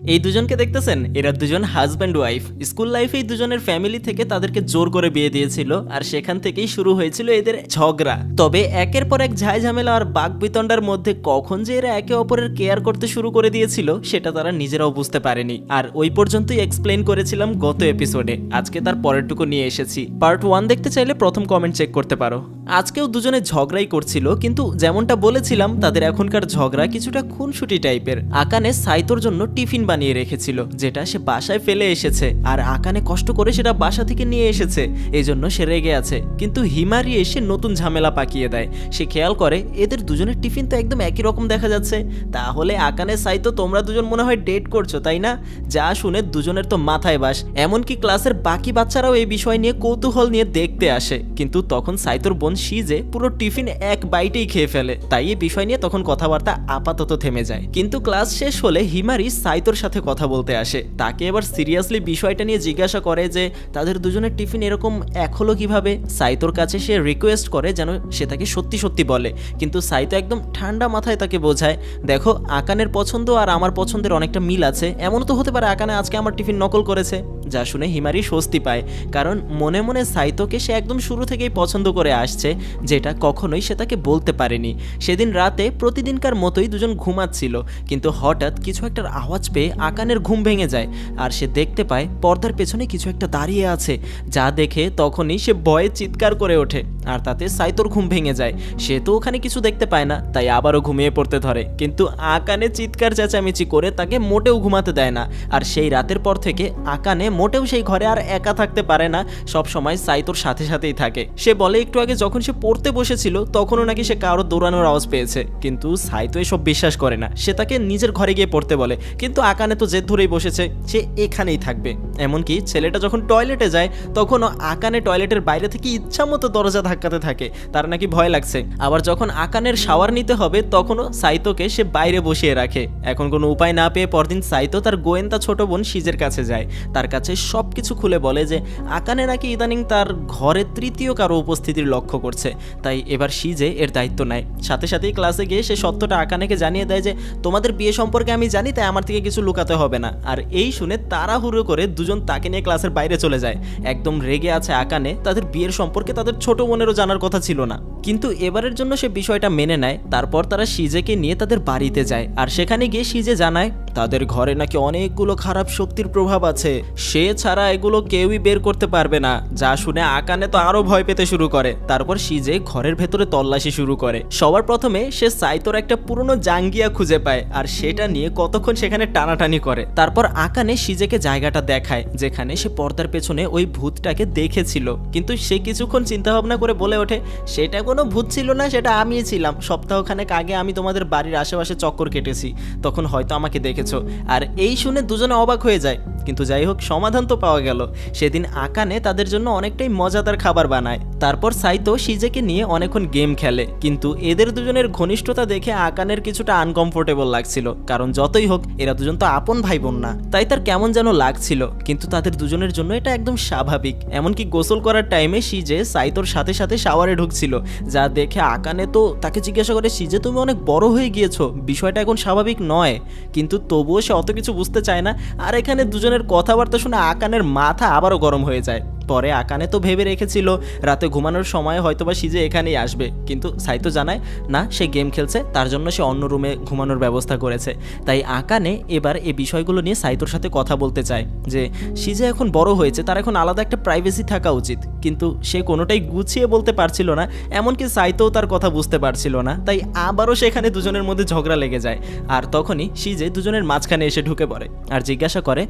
এই দুজনকে দেখতেছেন? এরা দুজন হাজব্যান্ড ওয়াইফ স্কুল লাইফে এই দুজনের ফ্যামিলি থেকে তাদেরকে জোর করে বিয়ে দিয়েছিল আর সেখান থেকেই শুরু হয়েছিল এদের ঝগড়া। তবে একের পর এক ঝাই ঝামেলা আর বাক বিতণ্ডার মধ্যে কখন যে এরা একে অপরের কেয়ার করতে শুরু করে দিয়েছিল, সেটা তারা নিজেরাও বুঝতে পারেনি। আর ওই পর্যন্তই এক্সপ্লেন করেছিলাম গত এপিসোডে আজকে তার পরেরটুকু নিয়ে এসেছি। পার্ট ওয়ান দেখতে চাইলে প্রথম কমেন্ট চেক করতে পারো। আজকেও দুজনে ঝগড়াই করছিল, কিন্তু যেমনটা বলেছিলাম, তাদের এখনকার ঝগড়া কিছুটা খুনসুটি টাইপের আকানে সাইতোর জন্য টিফিন বানিয়ে রেখেছিল, যেটা সে বাসায় ফেলে এসেছে। আর আকানে কষ্ট করে সেটা বাসা থেকে নিয়ে এসেছে। এই জন্য সে রেগে আছে। কিন্তু হিমারি এসে নতুন ঝামেলা পাকিয়ে দেয়। সে খেয়াল করে, এদের দুজনের টিফিন তো একদম একই রকম দেখা যাচ্ছে। তাহলে আকানে সাইতো তোমরা দুজন মনে হয় ডেট করছ, তাই না? যা শুনে দুজনের তো মাথায় বাস। এমনকি ক্লাসের বাকি বাচ্চারাও এই বিষয় নিয়ে কৌতূহল নিয়ে দেখতে আসে। কিন্তু তখন সাইতোর বোন সিজে পুরো টিফিন এক বাইটেই খেয়ে ফেলে। তাই এই বিষয় নিয়ে তখন কথাবার্তা আপাতত থেমে যায়। কিন্তু ক্লাস শেষ হলে হিমারি সাইতোর সাথে কথা বলতে আসে। তাকে এবার সিরিয়াসলি বিষয়টা নিয়ে জিজ্ঞাসা করে যে, তাদের দুজনের টিফিন এরকম এক হলো কীভাবে সাইতোর কাছে সে রিকোয়েস্ট করে যেন সে তাকে সত্যি সত্যি বলে। কিন্তু সাইতো একদম ঠান্ডা মাথায় তাকে বোঝায়, দেখো, আকানের পছন্দ আর আমার পছন্দের অনেকটা মিল আছে। এমন তো হতে পারে আকানে আজকে আমার টিফিন নকল করেছে। যা শুনে হিমারি স্বস্তি পায়। কারণ মনে মনে সাইতোকে সে একদম শুরু থেকেই পছন্দ করে আসছে, যেটা কখনোই সে তাকে বলতে পারেনি। সেদিন রাতে প্রতিদিনকার মতোই দুজন ঘুমাচ্ছিল। কিন্তু হঠাৎ কিছু একটা আওয়াজ পেয়ে আকানের ঘুম ভেঙে যায় আর সে দেখতে পায় পর্দার পেছনে কিছু একটা দাঁড়িয়ে আছে। যা দেখে তখনই সে ভয়ে চিৎকার করে ওঠে আর তাতে সাইতোর ঘুম ভেঙে যায়। সে তো ওখানে কিছু দেখতে পায় না, তাই আবারও ঘুমিয়ে পড়তে ধরে। কিন্তু আকানে চিৎকার চেঁচামেচি করে তাকে মোটেও ঘুমাতে দেয় না। আর সেই রাতের পর থেকে আকানে মোটেও সেই ঘরে আর একা থাকতে পারে না। সব সময় সাইতোর সাথে সাথেই থাকে। সে বলে, একটু আগে যখন সে পড়তে বসেছিল, তখনও নাকি সে কারও দৌড়ানোর আওয়াজ পেয়েছে। কিন্তু সাইতো এসব বিশ্বাস করে না। সে তাকে নিজের ঘরে গিয়ে পড়তে বলে। কিন্তু আকানে তো জেদ ধরেই বসেছে, সে এখানেই থাকবে। এমনকি ছেলেটা যখন টয়লেটে যায়, তখনও আকানে টয়লেটের বাইরে থেকে ইচ্ছা মতো দরজা ধাক্কাতে থাকে। তার নাকি ভয় লাগছে। আবার যখন আকানের শাওয়ার নিতে হবে, তখনও সাইতোকে সে বাইরে বসিয়ে রাখে। এখন কোনো উপায় না পেয়ে পরদিন সাইতো তার গোয়েন্দা ছোট বোন সিজের কাছে যায়। তার কাছে সব কিছু খুলে বলে যে, আকানে নাকি ইদানিং তার ঘরে তৃতীয় কারও উপস্থিতির লক্ষ্য করছে। তাই এবার সিজে এর দায়িত্ব নেয়। সাথে সাথেই ক্লাসে গিয়ে সে সত্যটা আকানেকে জানিয়ে দেয় যে, তোমাদের বিয়ে সম্পর্কে আমি জানি, তাই আমার থেকে কিছু লুকাতে হবে না। আর এই শুনে তাড়াহুড়ো করে দুজন তাকে নিয়ে ক্লাসের বাইরে চলে যায়। একদম রেগে আছে আকানে, তাদের বিয়ের সম্পর্কে তাদের ছোট বোনেরও জানার কথা ছিল না। কিন্তু এবারের জন্য সে বিষয়টা মেনে নেয়, তারপর তারা সিজেকে নিয়ে তাদের বাড়িতে যায়। আর সেখানে গিয়ে সিজে জানায়, তাদের ঘরে নাকি অনেকগুলো খারাপ শক্তির প্রভাব আছে। সে ছাড়া এগুলো কেউই বের করতে পারবে না। যা শুনে আকানে তো আরও ভয় পেতে শুরু করে। তারপর সিজে ঘরের ভেতরে তল্লাশি শুরু করে। সবার প্রথমে সে সাইতোর একটা পুরনো জাঙ্গিয়া খুঁজে পায়, আর সেটা নিয়ে কতক্ষণ সেখানে টানাটানি করে। তারপর আকানে সিজেকে জায়গাটা দেখায়, যেখানে সে পর্দার পেছনে ওই ভূতটাকে দেখেছিল। কিন্তু সে কিছুক্ষণ চিন্তা ভাবনা করে বলে ওঠে, সেটা কোনো ভূত ছিল না, সেটা আমিই ছিলাম। সপ্তাহখানেক আগে আমি তোমাদের বাড়ির আশেপাশে চক্কর কেটেছি। তখন হয়তো আমাকে দেখেছ। আর এই শুনে দুজনে অবাক হয়ে যায়। কিন্তু যাই হোক, সমাধান তো পাওয়া গেল। সেদিন আকানে তাদের জন্য অনেকটাই মজাদার খাবার বানায়। তারপর সাইতো সিজেকে নিয়ে অনেকক্ষণ গেম খেলে। কিন্তু এদের দুজনের ঘনিষ্ঠতা দেখে আকানের কিছুটা আনকমফোর্টেবল লাগছিল। কারণ যতই হোক, এরা দুজন তো আপন ভাই বোন না। তাই তার কেমন যেন লাগছিল, কিন্তু তাদের দুজনের জন্য এটা একদম স্বাভাবিক। এমনকি গোসল করার টাইমে সিজে সাইতোর সাথে সাথে শাওয়ারে ঢুকছিল, যা দেখে আকানে তো তাকে জিজ্ঞাসা করে, সিজে, তুমি অনেক বড় হয়ে গিয়েছো, বিষয়টা এখন স্বাভাবিক নয়। কিন্তু তবুও সে অত কিছু বুঝতে চায় না, আর এখানে দুজনের কথাবার্তা শুনে আকানের মাথা আবারও গরম হয়ে যায়। পরে আকানে তো ভেবে রেখেছিল, রাতে ঘুমানোর সময় হয়তোবা সিজে এখানেই আসবে। কিন্তু সাইতো জানায়, না, সে গেম খেলছে, তার জন্য সে অন্য রুমে ঘুমানোর ব্যবস্থা করেছে। তাই আকানে এবার এই বিষয়গুলো নিয়ে সাইতোর সাথে কথা বলতে চায়, যে সিজে এখন বড় হয়েছে, তার এখন আলাদা একটা প্রাইভেসি থাকা উচিত। কিন্তু সে কোনোটাই গুছিয়ে বলতে পারছিল না, এমনকি সাইতোও তার কথা বুঝতে পারছিল না। তাই আবারও সেখানে দুজনের মধ্যে ঝগড়া লেগে যায়। আর তখনই সিজে দুজনের মাঝখানে এসে ঢুকে পড়ে। আর জিজ্ঞাসা করে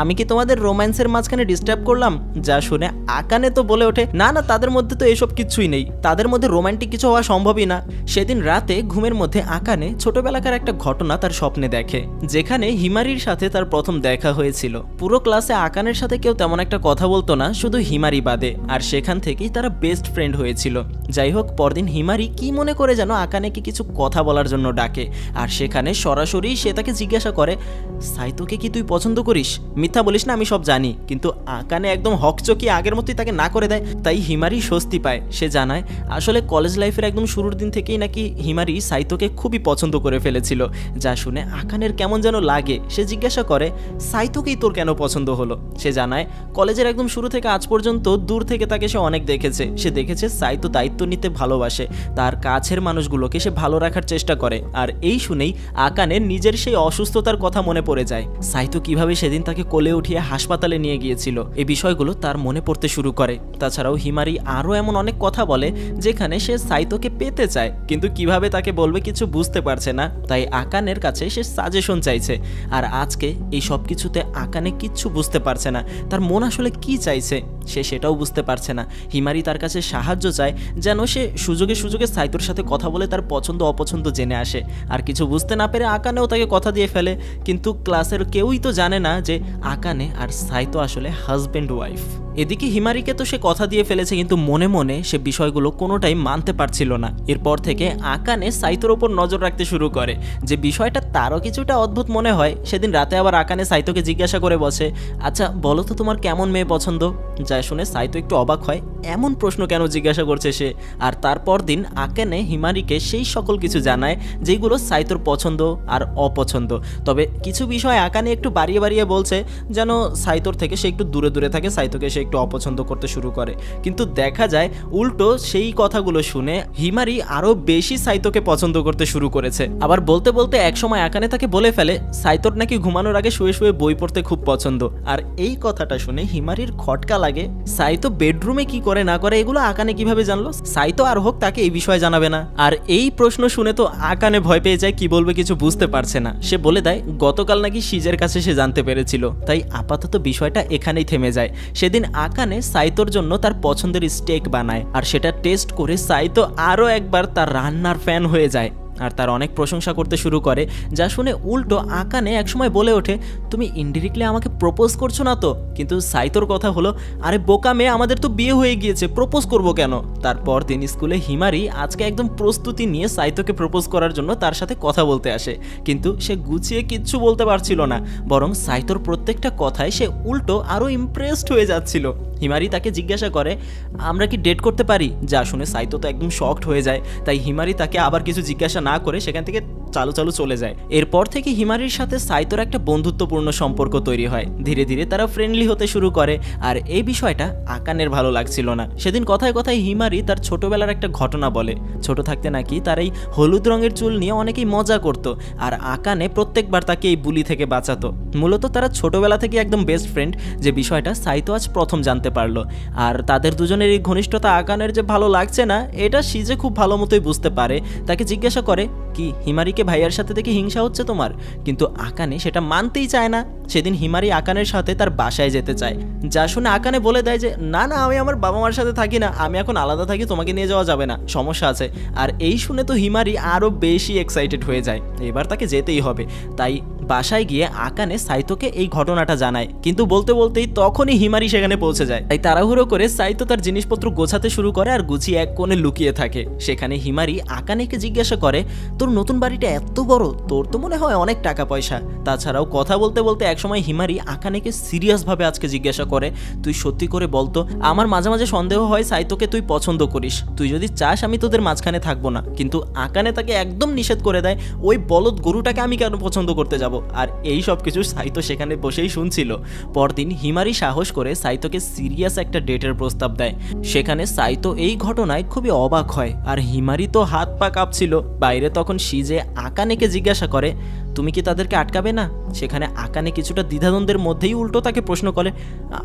আমি কি তোমাদের রোম্যান্সের মাঝখানে ডিস্টার্ব করলাম? যা শুনে আকানে তো বলে ওঠে, না না, তাদের মধ্যে তো এসব কিছুই নেই। তাদের মধ্যে রোমান্টিক কিছু হওয়া সম্ভবই না। সেদিন রাতে ঘুমের মধ্যে আকানে ছোটবেলাকার একটা ঘটনা তার স্বপ্নে দেখে, যেখানে হিমারির সাথে তার প্রথম দেখা হয়েছিল। পুরো ক্লাসে আকানের সাথে কেউ তেমন একটা কথা বলতো না, শুধু হিমারি বাদে, আর সেখান থেকেই তারা বেস্ট ফ্রেন্ড হয়েছিল। যাই হোক, পরদিন হিমারি কি মনে করে যেন আকানেকে কিছু কথা বলার জন্য ডাকে, আর সেখানে সরাসরি সে তাকে জিজ্ঞাসা করে সাইতোকে কি তুই পছন্দ করিস? মিথ্যা বলিস না, আমি সব জানি। কিন্তু আকানে একদম হকচকি আগের মতোই তাকে না করে দেয়, তাই হিমারি স্বস্তি পায়। সে জানায়, আসলে কলেজ লাইফের একদম শুরুর দিন থেকেই নাকি হিমারি সাইতোকে খুবই পছন্দ করে ফেলেছিল, যা শুনে আকানের কেমন যেন লাগে। সে জিজ্ঞাসা করে, সাইতোকেই তোর কেন পছন্দ হলো? সে জানায় কলেজের একদম শুরু থেকে আজ পর্যন্ত দূর থেকে তাকে সে অনেক দেখেছে। সে দেখেছে সাইতো দায়িত্ব নিতে ভালোবাসে, তার কাছের মানুষগুলোকে সে ভালো রাখার চেষ্টা করে। আর এই শুনেই আকানের নিজের সেই অসুস্থতার কথা মনে পড়ে যায়। সাইতো কীভাবে সেদিন তাকে কোলে উঠিয়ে হাসপাতালে নিয়ে গিয়েছিল। এই বিষয়গুলো তার মনে পড়তে শুরু করে। তাছাড়াও হিমারি আরও এমন অনেক কথা বলে, যেখানে সে সাইতোকে পেতে চায়, কিন্তু কীভাবে তাকে বলবে কিছু বুঝতে পারছে না। তাই আকানের কাছে সে সাজেশন চাইছে। আর আজকে এই সব কিছুতে আকানে কিচ্ছু বুঝতে পারছে না। তার মন আসলে কি চাইছে? সে সেটাও বুঝতে পারছে না। হিমারি তার কাছে সাহায্য চায়, যেন সে সুযোগে সুযোগে সাইতোর সাথে কথা বলে তার পছন্দ অপছন্দ জেনে আসে। আর কিছু বুঝতে না পেরে আকানেও তাকে কথা দিয়ে ফেলে। কিন্তু ক্লাসের কেউই তো জানে না যে আকানে আর সাইতো আসলে হাজব্যান্ড ওয়াইফ এদিকে হিমারিকে তো সে কথা দিয়ে ফেলেছে, কিন্তু মনে মনে সে বিষয়গুলো কোনোটাই মানতে পারছিল না। এরপর থেকে আকানে সাইতোর ওপর নজর রাখতে শুরু করে। যে বিষয়টা তারও কিছুটা অদ্ভুত মনে হয়, সেদিন রাতে আবার আকানে সাইতোকে জিজ্ঞাসা করে বসে আচ্ছা বলো তো তোমার কেমন মেয়ে পছন্দ? যা শুনে সাইতো একটু অবাক হয়, এমন প্রশ্ন কেন জিজ্ঞাসা করছে সে? আর তারপর দিন আকানে হিমারিকে সেই সকল কিছু জানায় যেগুলো সাইতোর পছন্দ আর অপছন্দ। তবে কিছু বিষয় আকানে একটু বাড়িয়ে বাড়িয়ে বলছে, যেন সাইতোর থেকে সে একটু দূরে দূরে থাকে, সাইতোকে সে একটু অপছন্দ করতে শুরু করে। কিন্তু দেখা যায়, উল্টো সেই কথাগুলো শুনে হিমারি আরও বেশি সাইতোকে পছন্দ করতে শুরু করেছে। আবার বলতে বলতে একসময় আকানে তাকে বলে ফেলে, সাইতোর নাকি ঘুমানোর আগে শুয়ে শুয়ে বই পড়তে খুব পছন্দ। আর এই কথাটা শুনে হিমারির খটকা লাগে, সাইতো বেডরুমে কি করে না করে, এগুলো আকানে কীভাবে জানলো? সাইতো আর হোক, তাকে এই বিষয়ে জানাবে না। আর এই প্রশ্ন শুনে তো আকানে ভয় পেয়ে যায়, কি বলবে কিছু বুঝতে পারছে না। সে বলে দেয়, গতকাল নাকি সিজের কাছে সে জানতে পেরেছিল। তাই আপাতত বিষয়টা এখানেই থেমে যায়। সেদিন আকানে সাইতোর জন্য তার পছন্দের স্টেক বানায়, আর সেটা টেস্ট করে সাইতো আরও একবার তার রান্নার ফ্যান হয়ে যায়। আর তার অনেক প্রশংসা করতে শুরু করে, যা শুনে উল্টো আকানে একসময় বলে ওঠে, তুমি ইনডিরেক্টলি আমাকে প্রপোজ করছ না তো? কিন্তু সাইতোর কথা হলো, আরে বোকা মেয়ে, আমাদের তো বিয়ে হয়ে গিয়েছে প্রপোজ করব কেন? তারপর দিন স্কুলে হিমারি আজকে একদম প্রস্তুতি নিয়ে সাইতোকে প্রপোজ করার জন্য তার সাথে কথা বলতে আসে। কিন্তু সে গুছিয়ে কিচ্ছু বলতে পারছিল না, বরং সাইতোর প্রত্যেকটা কথায় সে উল্টো আরও ইমপ্রেসড হয়ে যাচ্ছিল। হিমারি তাকে জিজ্ঞাসা করে, আমরা কি ডেট করতে পারি? যা শুনে সাইতো তো একদম শকড হয়ে যায়। তাই হিমারি তাকে আবার কিছু জিজ্ঞাসা না করে সেখান থেকে চালু চালু চলে যায়। এরপর থেকে হিমারির সাথে সাইতোর একটা বন্ধুত্বপূর্ণ সম্পর্ক তৈরি হয়। ধীরে ধীরে তারা ফ্রেন্ডলি হতে শুরু করে। আর এই বিষয়টা আকানের ভালো লাগছিল না। সেদিন কথায় কথায় হিমারি তার ছোটবেলার একটা ঘটনা বলে। ছোট থাকতে নাকি তার এই হলুদ রঙের চুল নিয়ে অনেকেই মজা করত। আর আকানে প্রত্যেকবার তাকে এই বুলি থেকে বাঁচাতো। মূলত তারা ছোটবেলা থেকে একদম বেস্ট ফ্রেন্ড যে বিষয়টা সাইতো আজ প্রথম জানতে পারল। আর তাদের দুজনের এই ঘনিষ্ঠতা আকানের যে ভালো লাগছে না, এটা সিজে খুব ভালো মতোই বুঝতে পারে। তাকে জিজ্ঞাসা করে, কি, হিমারিকে ভাইয়ার সাথে দেখে হিংসা হচ্ছে তোমার? কিন্তু আকানে সেটা মানতেই চায় না। সেদিন হিমারি আকানের সাথে তার বাসায় যেতে চায়। যা শুনে আকানে বলে দেয় যে, না না, আমি আমার বাবা মার সাথে থাকি না, আমি এখন আলাদা থাকি, তোমাকে নিয়ে যাওয়া যাবে না, সমস্যা আছে। আর এই শুনে তো হিমারি আরও বেশি এক্সাইটেড হয়ে যায়। এবার তাকে যেতেই হবে। তাই বাসায় গিয়ে আকানে সাইতোকে এই ঘটনাটা জানায়। কিন্তু বলতে বলতেই তখনই হিমারি সেখানে পৌঁছে যায়। তাই তাড়াহুড়ো করে সাইতো তার জিনিসপত্র গোছাতে শুরু করে আর গুছিয়ে এক কোণে লুকিয়ে থাকে। সেখানে হিমারি আকানেকে জিজ্ঞাসা করে, তোর নতুন বাড়িটা এত বড়, তোর তো মনে হয় অনেক টাকা পয়সা? তাছাড়াও কথা বলতে বলতে একসময় হিমারি আকানেকে সিরিয়াসভাবে আজকে জিজ্ঞাসা করে, তুই সত্যি করে বলতো আমার মাঝে মাঝে সন্দেহ হয় সাইতোকে তুই পছন্দ করিস। তুই যদি চাস আমি তোদের মাঝখানে থাকব না। কিন্তু আকানে তাকে একদম নিষেধ করে দেয়, ওই বলদ গরুটাকে আমি কেন পছন্দ করতে যাব? আর এই সব কিছু সাইতো সেখানে বসেই শুনছিল। পরদিন হিমারি সাহস করে সাইতোকে সিরিয়াস একটা ডেটের প্রস্তাব দেয়। সেখানে সাইতো এই ঘটনায় খুবই অবাক হয়, আর হিমারি তো হাত পা কাঁপছিল। বাইরে তখন সিজে আকানেকে জিজ্ঞাসা করে, তুমি কি তাদেরকে আটকাবে না? সেখানে আকানে কিছুটা দ্বিধাদ্বন্দ্বের মধ্যেই উল্টো তাকে প্রশ্ন করে,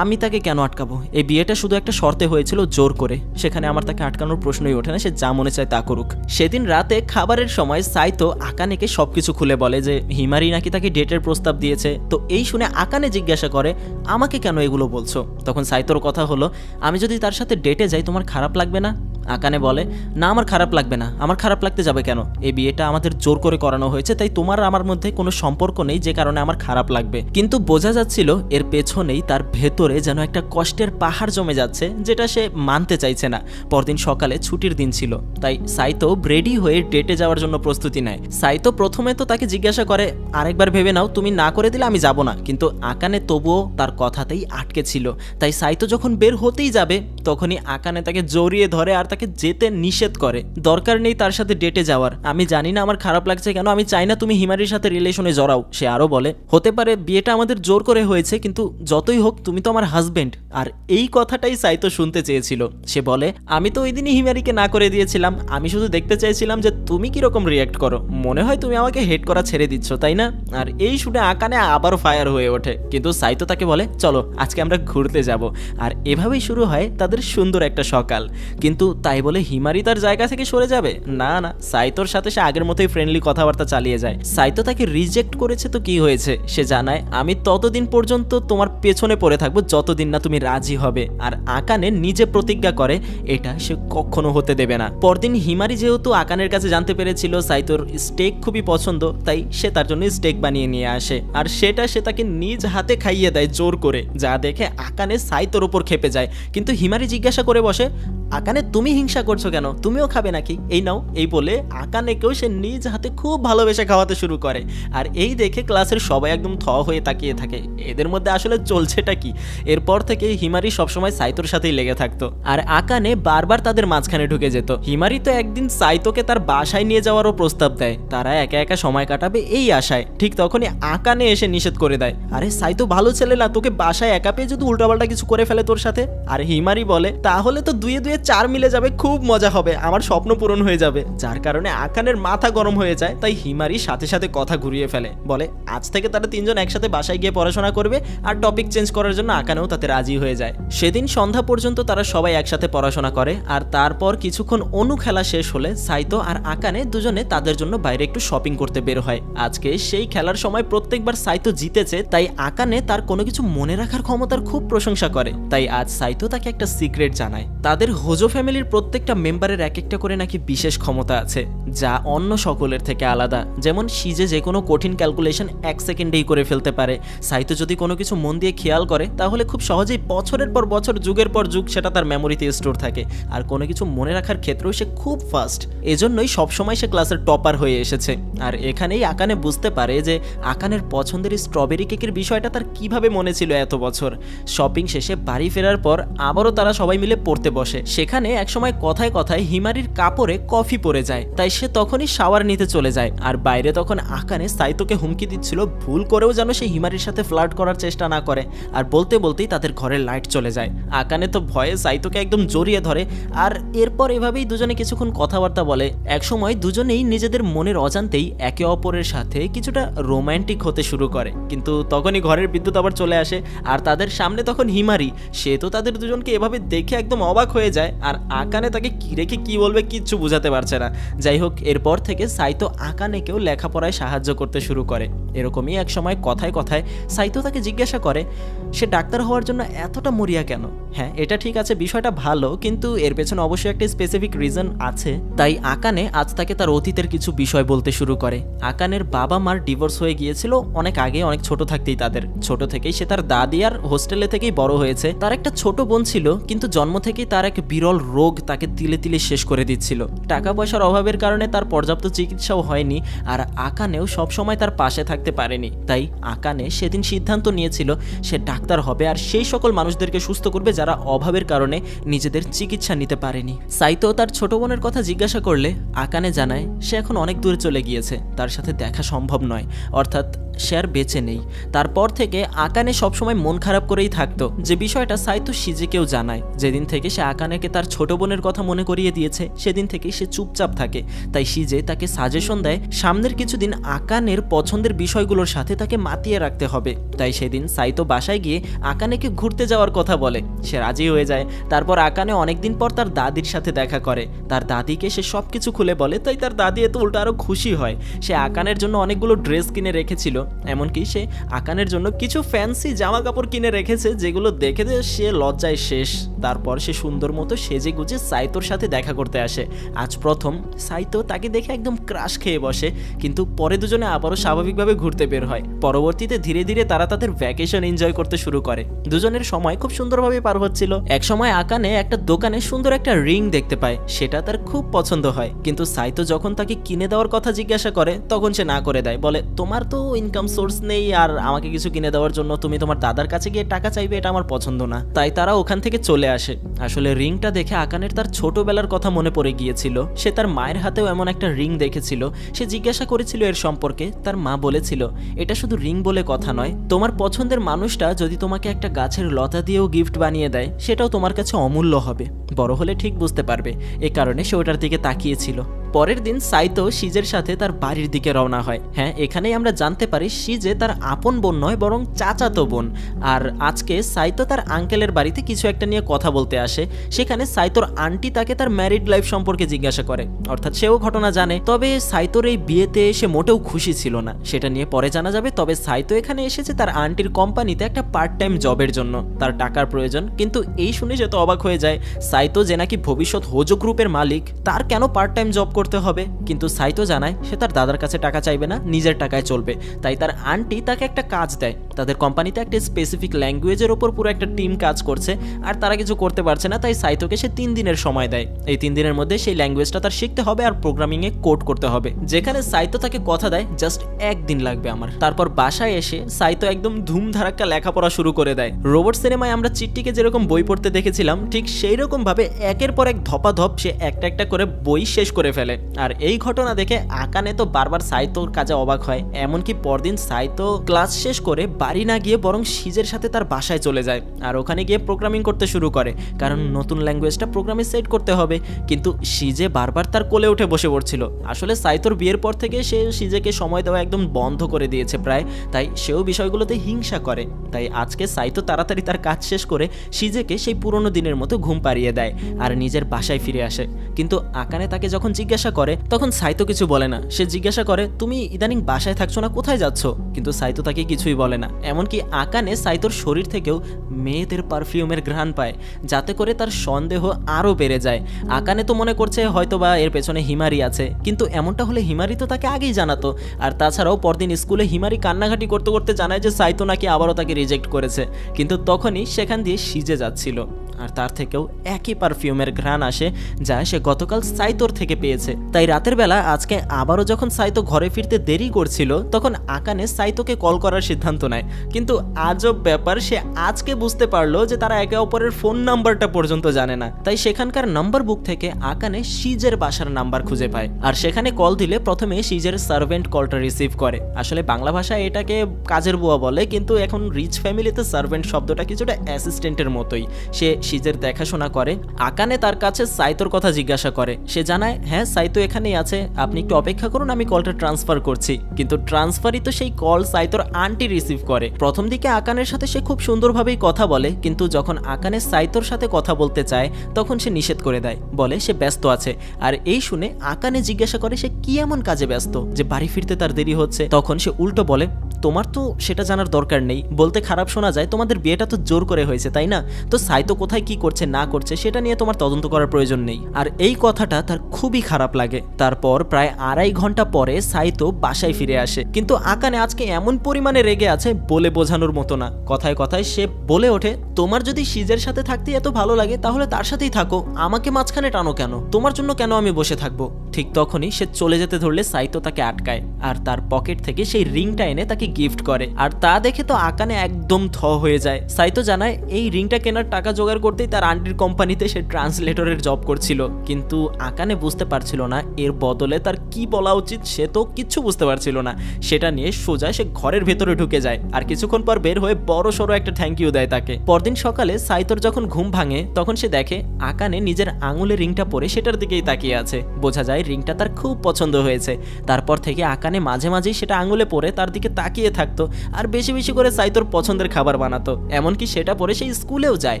আমি তাকে কেন আটকাবো? এই বিয়েটা শুধু একটা শর্তে হয়েছিল জোর করে। সেখানে আমার তাকে আটকানোর প্রশ্নই ওঠে না, সে যা মনে চায় তা করুক। সেদিন রাতে খাবারের সময় সাইতো আকানেকে সবকিছু খুলে বলে যে, হিমারি নাকি তাকে ডেটের প্রস্তাব দিয়েছে। তো এই শুনে আকানে জিজ্ঞাসা করে, আমাকে কেন এগুলো বলছো? তখন সাইতোর কথা হলো, আমি যদি তার সাথে ডেটে যাই, তোমার খারাপ লাগবে না? আকানে বলে, না, আমার খারাপ লাগবে না। আমার খারাপ লাগতে যাবে কেন? এই বিয়েটা আমাদের জোর করে করানো হয়েছে, তাই তোমার আমার মধ্যে কোনো সম্পর্ক নেই যে কারণে আমার খারাপ লাগবে। কিন্তু বোঝা যাচ্ছিল এর পেছনেই তার ভেতরে যেন একটা কষ্টের পাহাড় জমে যাচ্ছে, যেটা সে মানতে চাইছে না। পরদিন সকালে ছুটির দিন ছিল, তাই সাইতো রেডি হয়ে ডেটে যাওয়ার জন্য প্রস্তুতি নেয়। সাইতো প্রথমে তো তাকে জিজ্ঞাসা করে, আরেকবার ভেবে নাও, তুমি না করে দিলে আমি যাব না। কিন্তু আকানে তবুও তার কথাতেই আটকে ছিল। তাই সাইতো যখন বের হতেই যাবে, তখনই আকানে তাকে জড়িয়ে ধরে আর যেতে নিষেধ করে। দরকার নেই তার সাথে ডেটে যাওয়ার। আমি জানি না আমার খারাপ লাগছে কেন, আমি চাই না তুমি হিমারির সাথে রিলেশনে জড়াও, সে আরও বলে। হতে পারে বিয়েটা আমাদের জোর করে হয়েছে, কিন্তু যতই হোক তুমি তো আমার হাজবেন্ড আর এই কথাটাই সাইতো শুনতে চেয়েছিল। সে বলে, আমি তো ওই দিনই হিমারিকে না করে দিয়েছিলাম। আমি শুধু দেখতে চাইছিলাম যে তুমি কীরকম রিয়াক্ট করো। মনে হয় তুমি আমাকে হেড করা ছেড়ে দিচ্ছ, তাই না? আর এই শুনে আকানে আবারও ফায়ার হয়ে ওঠে। কিন্তু সাইতো তাকে বলে, চলো, আজকে আমরা ঘুরতে যাব। আর এভাবেই শুরু হয় তাদের সুন্দর একটা সকাল। কিন্তু তাই বলে হিমারি তার জায়গা থেকে সরে যাবে? না না সাইতোর সাথে সে আগের মতোই ফ্রেন্ডলি কথাবার্তা চালিয়ে যায়। সাইতো তাকে রিজেক্ট করেছে তো কি হয়েছে? সে জানায়, আমি ততদিন পর্যন্ত তোমার পেছনে পড়ে থাকব যতদিন না তুমি রাজি হবে। আর আকানে নিজে প্রতিজ্ঞা করে, এটা সে কখনো হতে দেবে না। পরদিন হিমারি যেহেতু আকানের কাছে জানতে পেরেছিল সাইতোর স্টেক খুবই পছন্দ, তাই সে তার জন্য স্টেক বানিয়ে নিয়ে আসে। আর সেটা সে তাকে নিজ হাতে খাইয়ে দেয় জোর করে। যা দেখে আকানে সাইতোর ওপর খেপে যায়। কিন্তু হিমারি জিজ্ঞাসা করে বসে, আকানে, তুমি হিংসা করছ কেন? তুমিও খাবে নাকি? এই নাও, এই বলে আকানেকেও সে নিজ হাতে খুব ভালোবেসে খাওয়াতে শুরু করে। আর এই দেখে ক্লাসের সবাই একদম থ হয়ে তাকিয়ে থাকে। এদের মধ্যে আসলে চলছেটা কি? এরপর থেকে হিমারি সবসময় সাইতোর সাথেই লেগে থাকতো। আর আকানে বারবার তাদের মাঝখানে ঢুকে যেত। হিমারি তো একদিন সাইতোকে তার বাসায় নিয়ে যাওয়ারও প্রস্তাব দেয়। তারা একা একা সময় কাটাবে এই আশায়। ঠিক তখনই আকানে এসে নিষেধ করে দেয়। আরে, সাইতো ভালো ছেলে না, তোকে বাসায় একা পেয়ে যদি উল্টাপাল্টা কিছু করে ফেলে তোর সাথে? আর হিমারি বলে, তাহলে তো দুয়ে দুয়ে চার মিলে যাবে খুব মজা হবে, আমার স্বপ্ন পূরণ হয়ে যাবে। যার কারণে আকানের মাথা গরম হয়ে যায়, তাই হিমারি সাথে সাথে কথা ঘুরিয়ে ফেলে। বলে, আজ থেকে তারা তিনজন একসাথে বাসায় গিয়ে পড়াশোনা করবে আর টপিক চেঞ্জ করার জন্য আকানেও তাতে রাজি হয়ে যায়। সেদিন সন্ধ্যা পর্যন্ত তারা সবাই একসাথে পড়াশোনা করে, আর তারপর কিছুক্ষণ অনু খেলা শেষ হলে সাইতো আর আকানে দুজনে তাদের জন্য বাইরে একটু শপিং করতে বের হয়। আজকে সেই খেলার সময় প্রত্যেকবার সাইতো জিতেছে, তাই আকানে তার কোনো কিছু মনে রাখার ক্ষমতার খুব প্রশংসা করে। তাই আজ সাইতো তাকে একটা সিক্রেট জানায়। তাদের হোজো ফ্যামিলির প্রত্যেকটা মেম্বারের এক একটা করে নাকি বিশেষ ক্ষমতা আছে, যা অন্য সকলের থেকে আলাদা। যেমন সিজে যে কোনো কঠিন ক্যালকুলেশন এক সেকেন্ডেই করে ফেলতে পারে। সাইতো যদি কোনো কিছু মন দিয়ে খেয়াল করে, তাহলে খুব সহজেই বছরের পর বছর, যুগের পর যুগ সেটা তার মেমোরিতে স্টোর থাকে। আর কোনো কিছু মনে রাখার ক্ষেত্রেও সে খুব ফাস্ট এজন্যই সবসময় সে ক্লাসের টপার হয়ে এসেছে। আর এখানেই আকানে বুঝতে পারে যে, আকানের পছন্দের স্ট্রবেরি কেকের বিষয়টা তার কীভাবে মনে ছিল এত বছর। শপিং শেষে বাড়ি ফেরার পর আবারও তারা সবাই মিলে পড়তে বসে। সেখানে একসময় কথায় কথায় হিমারির কাপড়ে কফি পড়ে যায়। তাই সে তখনই শাওয়ার নিতে চলে যায়। আর বাইরে তখন আকানে সাইতোকে হুমকি দিচ্ছিল, ভুল করেও যেন সে হিমারির সাথে ফ্লার্ট করার চেষ্টা না করে। আর বলতে বলতেই তাদের ঘরের লাইট চলে যায়। আকানে তো ভয়ে সাইতোকে একদম জড়িয়ে ধরে। আর এরপর এভাবেই দুজনে কিছুক্ষণ কথাবার্তা বলে। একসময় দুজনেই নিজেদের মনের অজান্তেই একে অপরের সাথে কিছুটা রোম্যান্টিক হতে শুরু করে। কিন্তু তখনই ঘরের বিদ্যুৎ আবার চলে আসে। আর তাদের সামনে তখন হিমারি। সে তো তাদের দুজনকে এভাবে দেখে একদম অবাক হয়ে যায়। আর আকানে তাকে কি রেখে কি বলবে কিচ্ছু বোঝাতে পারছে না। যাই হোক, এরপর থেকে সাইতো আকানেকেও লেখাপড়ায় সাহায্য করতে শুরু করে। এরকমই এক সময় কথায় কথায় সাইতো তাকে জিজ্ঞাসা করে, সে ডাক্তার হওয়ার জন্য এতটা মরিয়া কেন? হ্যাঁ এটা ঠিক আছে, বিষয়টা ভালো, কিন্তু এর পেছনে অবশ্যই একটা স্পেসিফিক রিজন আছে। তাই আকানে আজ তাকে তার অতীতের কিছু বিষয় বলতে শুরু করে। আকানের বাবা মার ডিভোর্স হয়ে গিয়েছিল অনেক আগে, অনেক ছোট থাকতেই তাদের। ছোট থেকেই সে তার দাদি আর হোস্টেলে থেকেই বড় হয়েছে। তার একটা ছোট বোন ছিল, কিন্তু জন্ম থেকেই তার এক বিরল রোগ তাকে তিলে তিলে শেষ করে দিচ্ছিল। টাকা পয়সার অভাবের কারণে তার পর্যাপ্ত চিকিৎসাও হয়নি আর আকানেও সবসময় তার পাশে থাকতে পারেনি। তাই আকানে সেদিন সিদ্ধান্ত নিয়েছিল, সে ডাক্তার হবে আর সেই সকল মানুষদেরকে সুস্থ করবে যারা অভাবের কারণে নিজেদের চিকিৎসা নিতে পারেনি। সাইতো তার ছোট বোনের কথা জিজ্ঞাসা করলে আকানে জানায়, সে এখন অনেক দূরে চলে গিয়েছে, তার সাথে দেখা সম্ভব নয়, অর্থাৎ সে আর বেঁচে নেই। তারপর থেকে আকানে সবসময় মন খারাপ করেই থাকতো। যে বিষয়টা সাইতো সিজেকেও জানায়, যেদিন থেকে সে আকানেকে তার ছোট বোনের কথা মনে করিয়ে দিয়েছে। সেদিন থেকেই সে চুপচাপ থাকে। তাই সিজে তাকে সাজেশন দেয়, সামনের কিছুদিন আকানের পছন্দের বিষয়গুলোর সাথে তাকে মাতিয়ে রাখতে হবে। তাই সেদিন সাইতো বাসায় গিয়ে আকানেকে ঘুরতে যাওয়ার কথা বলে। সে রাজি হয়ে যায়। তারপর আকানে অনেকদিন পর তার দাদির সাথে দেখা করে। তার দাদিকে সে সব কিছু খুলে বলে, তাই তার দাদি এত উল্টো আরও খুশি হয়। সে আকানের জন্য অনেকগুলো ড্রেস কিনে রেখেছিল। এমনকি সে আকানের জন্য কিছু ফ্যান্সি জামা কাপড় কিনে রেখেছে, যেগুলো দেখে সে লজ্জায় শেষ। তারপর সে সুন্দর মতো সেজে গুজে সাইতোর সাথে দেখা করতে আসে। আজ প্রথম সাইতো তাকে দেখে একদম ক্রাশ খেয়ে বসে, কিন্তু পরে দুজনে আবারও স্বাভাবিকভাবে ঘুরতে বের হয়। পরবর্তীতে ধীরে ধীরে তারা তাদের ভ্যাকেশন এনজয় করতে শুরু করে। দুজনের সময় খুব সুন্দরভাবে পার হচ্ছিল। এক সময় আকানে একটা দোকানে সুন্দর একটা রিং দেখতে পায়, সেটা তার খুব পছন্দ হয়। কিন্তু সাইতো যখন তাকে কিনে দেওয়ার কথা জিজ্ঞাসা করে, তখন সে না করে দেয়। বলে, তোমার তো ইনকাম সোর্স নেই আর আমাকে কিছু কিনে দেওয়ার জন্য তুমি তোমার দাদার কাছে গিয়ে টাকা চাইবে, এটা আমার পছন্দ না। তাই তারা ওখান থেকে চলে আসে। আসলে রিংটা দেখে আকানের তার ছোটবেলার কথা মনে পড়ে গিয়েছিল। সে তার মায়ের হাতেও এমন একটা রিং দেখেছিল। সে জিজ্ঞাসা করেছিল এর সম্পর্কে। তার মা বলেছিল, এটা শুধু রিং বলে কথা নয়। তোমার পছন্দের মানুষটা যদি তোমাকে একটা গাছের লতা দিয়েও গিফট বানিয়ে দেয়, সেটাও তোমার কাছে অমূল্য হবে। বড় হলে ঠিক বুঝতে পারবে। এ কারণে সে ওটার দিকে তাকিয়েছিল। পরের দিন সাইতো সিজের সাথে তার বাড়ির দিকে রওনা হয়। হ্যাঁ এখানেই আমরা জানতে পারি সিজে তার আপন বোন নয়, বরং চাচাতো বোন। আর আজকে সাইতো তার আঙ্কেলের বাড়িতে কিছু একটা নিয়ে কথা বলতে আসে। সেখানে সাইতোর আন্টি তাকে তার ম্যারিড লাইফ সম্পর্কে জিজ্ঞাসা করে। অর্থাৎ সেও ঘটনা জানে। তবে সাইতোর এই বিয়েতে সে মোটেও খুশি ছিল না। সেটা নিয়ে পরে জানা যাবে। তবে সাইতো এখানে এসেছে তার আন্টির কোম্পানিতে একটা পার্ট টাইম জবের জন্য। তার টাকার প্রয়োজন। কিন্তু এই শুনে সে তো অবাক হয়ে যায়। সাইতো যে নাকি ভবিষ্যৎ হোজো গ্রুপের মালিক, তার কেন পার্ট টাইম জব করতে হবে। কিন্তু সাইতো জানায়, সে তার দাদার কাছে টাকা চাইবে না, নিজের টাকায় চলবে। তাই তার আন্টি তাকে একটা কাজ দেয়। তাদের কোম্পানিতে একটা স্পেসিফিক ল্যাঙ্গুয়েজের ওপর পুরো একটা টিম কাজ করছে, আর তারা কিছু করতে পারছে না, তাই সাইতোকে সে তিন দিনের সময় দেয়। এই তিন দিনের মধ্যে সেই ল্যাঙ্গুয়েজটা তার শিখতে হবে আর প্রোগ্রামিংয়ে কোড করতে হবে। যেখানে সাইতো তাকে কথা দেয় জাস্ট একদিন লাগবে আমার। তারপর বাসায় এসে সাইতো একদম ধুমধারাক্কা লেখাপড়া শুরু করে দেয়। রোবট সিনেমায় আমরা চিট্টিকে যেরকম বই পড়তে দেখেছিলাম, ঠিক সেই রকম ভাবে একের পর এক ধপাধপ সে একটা একটা করে বই শেষ করে ফেলে। আর এই ঘটনা দেখে আকানে তো বারবার সাইতোর কাজে অবাক হয়। এমনকি পরদিন সাইতো ক্লাস শেষ করে বাড়ি না গিয়ে বরং সিজের সাথে তার বাসায় চলে যায় আর ওখানে গিয়ে প্রোগ্রামিং করতে শুরু করে। কারণ নতুন ল্যাঙ্গুয়েজটা প্রোগ্রামে সেট করতে হবে। কিন্তু সিজে বারবার তার কোলে উঠে বসে পড়ছিল। আসলে সাইতোর বিয়ের পর থেকে সে সিজেকে সময় দেওয়া একদম বন্ধ করে দিয়েছে প্রায়। তাই সেও বিষয়গুলোতে হিংসা করে। তাই আজকে সাইতো তাড়াতাড়ি তার কাজ শেষ করে সিজেকে সেই পুরনো দিনের মতো ঘুম পাড়িয়ে দেয় আর নিজের বাসায় ফিরে আসে। কিন্তু আকানে তাকে যখন জিজ্ঞাসা করে, তখন সাইতো কিছু বলে না। সে জিজ্ঞাসা করে, তুমি ইদানিং বাসায় থাকছো না, কোথায় যাচ্ছ? কিন্তু সাইতো তাকে কিছুই বলে না। এমনকি আকানে সাইতোর শরীর থেকেও মেয়েদের পারফিউমের ঘ্রাণ পায়, যাতে করে তার সন্দেহ আরও বেড়ে যায়। আকানে তো মনে করছে হয়তোবা এর পেছনে হিমারি আছে, কিন্তু এমনটা হলে হিমারি তো তাকে আগেই জানাতো। আর তাছাড়াও পরদিন স্কুলে হিমারি কান্নাঘাটি করতে করতে জানায় যে সাইতো নাকি আবারও তাকে রিজেক্ট করেছে। কিন্তু তখনই সেখান দিয়ে সিজে যাচ্ছিল। আর তার থেকেও একই পারফিউমের ঘ্রাণ আসে, যা সে গতকাল সাইতোর থেকে পেয়েছে। তাই রাতের বেলা আজকে আবারও যখন সাইতো ঘরে ফিরতে দেরি করছিল, তখন আকানে সাইতোকে কল করার সিদ্ধান্ত নেয়। কিন্তু আজব ব্যাপার, সে আজকে বুঝতে পারল যে তারা একে অপরের ফোন নাম্বারটা পর্যন্ত জানে না। তাই সেখানকার নাম্বার বুক থেকে আকানে সিজের বাসার নাম্বার খুঁজে পায়। আর সেখানে কল দিলে প্রথমে সিজের সার্ভেন্ট কলটা রিসিভ করে। আসলে বাংলা ভাষায় এটাকে কাজের বুয়া বলে, কিন্তু এখন রিচ ফ্যামিলিতে সার্ভেন্ট শব্দটা কিছুটা অ্যাসিস্ট্যান্টের মতোই। সে সিজের দেখাশোনা করে, আকানে তার কাছে সাইতোর কথা জিজ্ঞাসা করে। সে জানায় হ্যাঁ সাইতো এখানেই আছে। আপনি একটু অপেক্ষা করুন, আমি কলটা ট্রান্সফার করছি। কিন্তু ট্রান্সফারই তো সেই কল সাইতোর আন্টি রিসিভ করে। প্রথম দিকে আকানের সাথে সে খুব সুন্দরভাবেই কথা বলে, কিন্তু যখন আকানের সাইতোর সাথে কথা বলতে চায়, তখন সে নিষেধ করে দেয়, বলে সে ব্যস্ত আছে। আর এই শুনে আকানে জিজ্ঞাসা করে সে কি এমন কাজে ব্যস্ত, যে বাড়ি ফিরতে তার দেরি হচ্ছে। তখন সে উল্টো বলে তোমার তো সেটা জানার দরকার নেই। বলতে খারাপ শোনা যায়, তোমাদের বিয়েটা তো জোর করে হয়েছে, তাই না? তো সাইতো কোথায় কি করছে, না করছে, সেটা নিয়ে তোমার তদন্ত করার প্রয়োজন নেই। আর এই কথাটা তার খুবই খারাপ লাগে। তারপর প্রায় আড়াই ঘণ্টা পরে সাইতো বাসায় ফিরে আসে। কিন্তু আকানে আজকে এমন পরিমাণে রেগে আছে বলে বোঝানোর মতো না। কথায় কথায় সে বলে ওঠে, তোমার যদি সিজের সাথে থাকতে এত ভালো লাগে, তাহলে তার সাথেই থাকো। আমাকে মাঝখানে টানো কেন? তোমার জন্য কেন আমি বসে থাকব? ঠিক তখনই সে চলে যেতে ধরলে সাইতো তাকে আটকায়, আর তার পকেট থেকে সেই রিংটা এনে তাকে গিফট করে। আর তা দেখে তো আকানে একদম থ হয়ে যায়। সাইতো জানায়, এই রিংটা কেনার টাকা জোগাড় করতেই তার আন্টির কোম্পানিতে সে ট্রান্সলেটরের জব করছিল। কিন্তু আকানে বুঝতে পারছিল না, এর বদলে তার কি বলা উচিত সে তো কিচ্ছু বুঝতে পারছিল না। সেটা নিয়ে সোজা সে ঘরের ভেতরে ঢুকে যায়, আর কিছুক্ষণ পর বের হয়ে বড় সড়ো একটা থ্যাংক ইউ দেয় তাকে। পরদিন সকালে সাইতোর যখন ঘুম ভাঙে, তখন সে দেখে আকানে নিজের আঙুলে রিংটা পরে সেটার দিকেই তাকিয়ে আছে। বোঝা যায় রিংটা তার খুব পছন্দ হয়েছে। তারপর থেকে আকানে মাঝে মাঝেই সেটা আঙুলে পরে তার দিকে তাকিয়ে থাকতো আর বেশি বেশি করে সাইতোর পছন্দের খাবার বানাতো। এমনকি সেটা পরে সেই স্কুলেও যায়।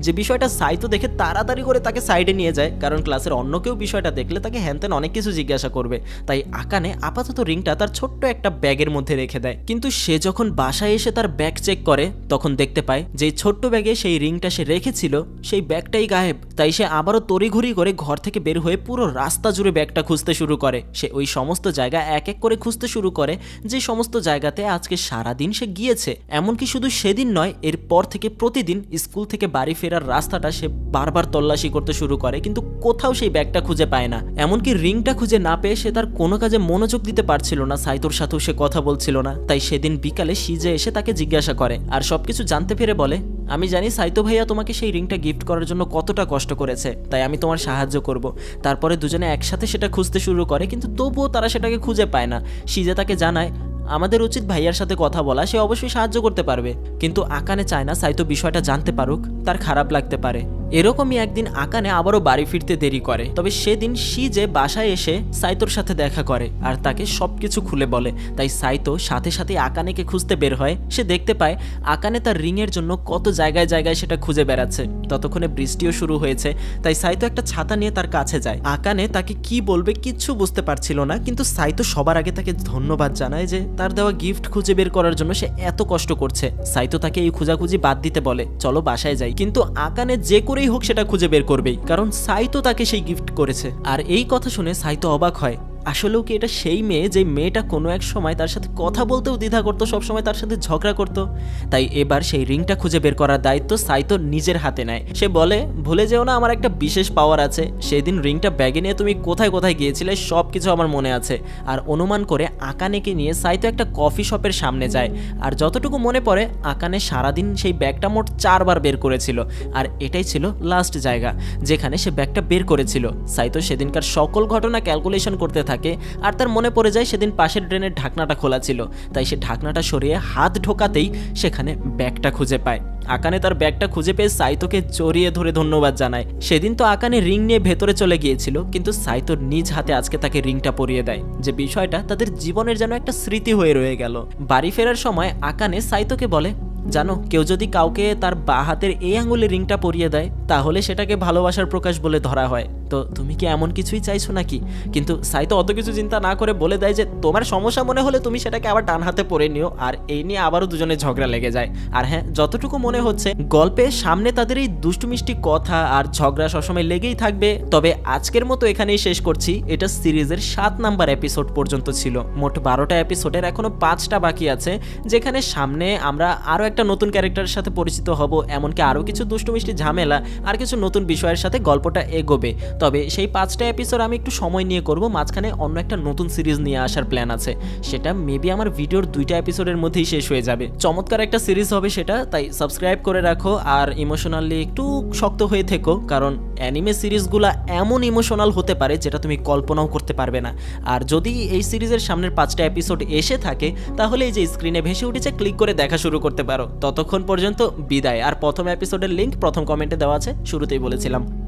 যে বিষয়টা সাইতো দেখে তাড়াতাড়ি করে তাকে সাইডে নিয়ে যায়, কারণ ক্লাসের অন্য কেউ বিষয়টা দেখলে তাকে হ্যানত্যান অনেক কিছু জিজ্ঞাসা করবে। তাই আকানে আপাতত রিংটা তার ছোট্ট একটা ব্যাগের মধ্যে রেখে দেয়। কিন্তু সে যখন বাসায় এসে তার ব্যাগ চেক করে, তখন দেখতে পায় যে ছোট্ট ব্যাগে সেই রিংটা সে রেখেছিল, সেই ব্যাগটাই গায়েব। তাই সে আবারও তড়িঘড়ি করে ঘর থেকে বের হয়ে পুরো রাস্তা জুড়ে ব্যাগটা খুঁজতে শুরু করে। সে ওই সমস্ত জায়গা এক এক করে খুঁজতে শুরু করে, যে সমস্ত জায়গাতে আজকে সারা দিন সে গিয়েছে। এমনকি শুধু সেদিন নয়, এরপর থেকে প্রতিদিন স্কুল থেকে বাড়ি ফেরার রাস্তাটা সে বারবার তল্লাশি করতে শুরু করে, কিন্তু কোথাও সেই ব্যাগটা খুঁজে পায় না। এমনকি রিংটা খুঁজে না পেয়ে সে তার কোনো কাজে মনোযোগ দিতে পারছিল না, সাইতোর সাথেও সে কথা বলছিল না। তাই সেদিন বিকালে সিজে এসে তাকে জিজ্ঞাসা করে, আর সবকিছু জানতে পেরে বলে আমি জানি সাইতো ভাইয়া তোমাকে সেই রিংটা গিফট করার জন্য কতটা কষ্ট করেছে, তাই আমি তোমার সাহায্য করব। তারপরে দুজনে একসাথে সেটা খুঁজতে শুরু করে, কিন্তু তবুও তারা সেটাকে খুঁজে পায় না। সিজে তাকে জানায়, আমাদের উচিত ভাইয়ার সাথে কথা বলা, সে অবশ্যই সাহায্য করতে পারবে। কিন্তু আকানে চায় না সাইতো বিষয়টা জানতে পারুক, তার খারাপ লাগতে পারে। এরকমই একদিন আকানে আবারও বাড়ি ফিরতে দেরি করে। তবে সেদিন সিজে বাসায় এসে সাইতোর সাথে দেখা করে আর তাকে সবকিছু খুলে বলে। তাই সাইতো সাথে সাথে আকানেকে খুঁজতে বের হয়। সে দেখতে পায় আকানে তার রিংয়ের জন্য কত জায়গায় জায়গায় সেটা খুঁজে বেড়াচ্ছে। ততক্ষণে বৃষ্টিও শুরু হয়েছে, তাই সাইতো একটা ছাতা নিয়ে তার কাছে যায়। আকানে তাকে কি বলবে কিচ্ছু বুঝতে পারছিল না, কিন্তু সাইতো সবার আগে তাকে ধন্যবাদ জানায় যে তার দেওয়া গিফট খুঁজে বের করার জন্য সে এত কষ্ট করছে। সাইতো তাকে এই খোঁজাখুঁজি বাদ দিতে বলে, চলো বাসায় যাই। কিন্তু আকানে যে করেই হোক সেটা খুঁজে বের করবেই, কারণ সাইতো তাকে সেই গিফট করেছে। আর এই কথা শুনে সাইতো অবাক হয়। আসলেও কি এটা সেই মেয়ে যে মেয়েটা কোনো এক সময় তার সাথে কথা বলতেও দ্বিধা করতো, সবসময় তার সাথে ঝগড়া করতো? তাই এবার সেই রিংটা খুঁজে বের করার দায়িত্ব সাইতো নিজের হাতে নেয়। সে বলে, ভুলে যেও না, আমার একটা বিশেষ পাওয়ার আছে। সেদিন রিংটা ব্যাগে নিয়ে তুমি কোথায় কোথায় গিয়েছিলে সব কিছু আমার মনে আছে। আর অনুমান করে আকানেকে নিয়ে সাইতো একটা কফি শপের সামনে যায়। আর যতটুকু মনে পড়ে, আকানে সারাদিন সেই ব্যাগটা মোট চারবার বের করেছিল। আর এটাই ছিল লাস্ট জায়গা, যেখানে সে ব্যাগটা বের করেছিল। সাইতো সেদিনকার সকল ঘটনা ক্যালকুলেশন করতে থাকে। আর তার মনে পড়ে যায় সেদিন পাশের ড্রেনের ঢাকনাটা খোলা ছিল। তাই সে ঢাকনাটা সরিয়ে হাত ঢোকাতেই সেখানে ব্যাগটা খুঁজে পায়। আকানে তার ব্যাগটা খুঁজে পেয়ে সাইতোকে জড়িয়ে ধরে ধন্যবাদ জানায়। সেদিন তো আকানে রিং নিয়ে ভেতরে চলে গিয়েছিল, কিন্তু সাইতোর নিজ হাতে আজকে তাকে রিংটা পরিয়ে দেয়। যে বিষয়টা তাদের জীবনের যেন একটা স্মৃতি হয়ে রয়ে গেল। বাড়ি ফেরার সময় আকানে সাইতোকে বলে, জানো, কেউ যদি কাউকে তার বা হাতের এই আঙুলে রিংটা পরিয়ে দেয়, তাহলে সেটাকে ভালোবাসার প্রকাশ বলে ধরা হয়। তো তুমি কি এমন কিছুই চাইছো নাকি? কিন্তু সাই তো অত কিছু চিন্তা না করে বলে দেয় যে, তোমার সমস্যা মনে হলে তুমি সেটাকে আবার ডান হাতে পরে নিও, আর এই নিয়ে আবারও দুজনে ঝগড়া লেগে যায়। আর হ্যাঁ যতটুকু মনে হচ্ছে, গল্পে সামনে তাদের এই দুষ্টুমিষ্টি কথা আর ঝগড়া সবসময় লেগেই থাকবে। তবে আজকের মতো এখানেই শেষ করছি। এটা সিরিজের সাত নাম্বার এপিসোড পর্যন্ত ছিল। মোট বারোটা এপিসোডের এখনও পাঁচটা বাকি আছে, যেখানে সামনে আমরা আরও একটা নতুন ক্যারেক্টারের সাথে পরিচিত হব। এমনকি আরও কিছু দুষ্টুমিষ্টি ঝামেলা আর কিছু নতুন বিষয়ের সাথে গল্পটা এগোবে। তবে সেই পাঁচটা এপিসোড আমি একটু সময় নিয়ে করব, মাঝখানে অন্য একটা নতুন সিরিজ নিয়ে আসার প্ল্যান আছে। সেটা মেবি আমার ভিডিওর দুইটা এপিসোডের মধ্যেই শেষ হয়ে যাবে। চমৎকার একটা সিরিজ হবে সেটা, তাই সাবস্ক্রাইব করে রাখো আর ইমোশনালি একটু শক্ত হয়ে থেকো, কারণ অ্যানিমে সিরিজগুলো এমন ইমোশনাল হতে পারে যেটা তুমি কল্পনাও করতে পারবে না। আর যদি এই সিরিজের সামনের পাঁচটা এপিসোড এসে থাকে, তাহলে এই যে স্ক্রিনে ভেসে উঠেছে ক্লিক করে দেখা শুরু করতে পারো। ততক্ষণ পর্যন্ত বিদায়। আর প্রথম এপিসোডের লিঙ্ক প্রথম কমেন্টে দেওয়া আছে, শুরুতেই বলেছিলাম।